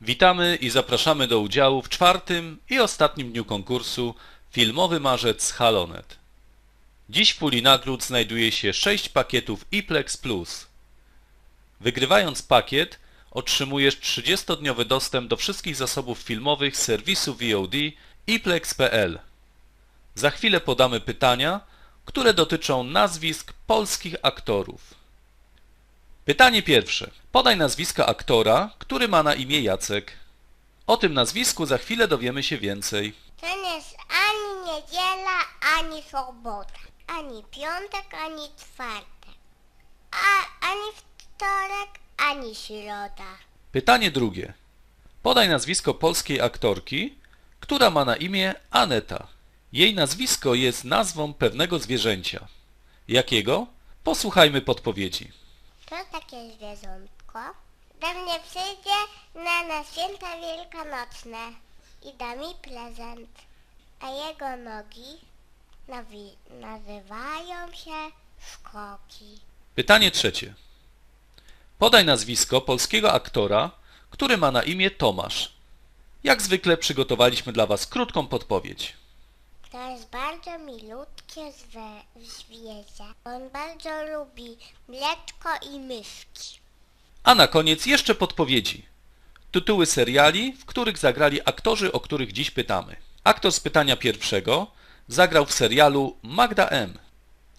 Witamy i zapraszamy do udziału w czwartym i ostatnim dniu konkursu Filmowy Marzec Halonet. Dziś w puli nagród znajduje się 6 pakietów iPlex Plus. Wygrywając pakiet otrzymujesz 30-dniowy dostęp do wszystkich zasobów filmowych serwisu VOD iplex.pl. Za chwilę podamy pytania, które dotyczą nazwisk polskich aktorów. Pytanie pierwsze. Podaj nazwisko aktora, który ma na imię Jacek. O tym nazwisku za chwilę dowiemy się więcej. To nie jest ani niedziela, ani sobota, ani piątek, ani czwartek, a, ani wtorek, ani środa. Pytanie drugie. Podaj nazwisko polskiej aktorki, która ma na imię Aneta. Jej nazwisko jest nazwą pewnego zwierzęcia. Jakiego? Posłuchajmy podpowiedzi. To takie zwierzątko do mnie przyjdzie na, na święta wielkanocne i da mi prezent, a jego nogi nawi- nazywają się skoki. Pytanie trzecie. Podaj nazwisko polskiego aktora, który ma na imię Tomasz. Jak zwykle przygotowaliśmy dla Was krótką podpowiedź. Bardzo milutkie zwierzę. On bardzo lubi mleczko i myszki. A na koniec jeszcze podpowiedzi. Tytuły seriali, w których zagrali aktorzy, o których dziś pytamy. Aktor z pytania pierwszego zagrał w serialu Magda M.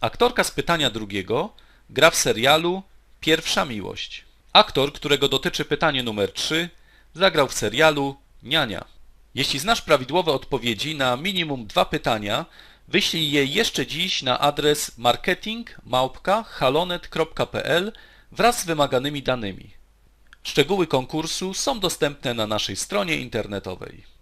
Aktorka z pytania drugiego gra w serialu Pierwsza Miłość. Aktor, którego dotyczy pytanie numer 3, zagrał w serialu Niania. Jeśli znasz prawidłowe odpowiedzi na minimum dwa pytania, wyślij je jeszcze dziś na adres marketing.halonet.pl wraz z wymaganymi danymi. Szczegóły konkursu są dostępne na naszej stronie internetowej.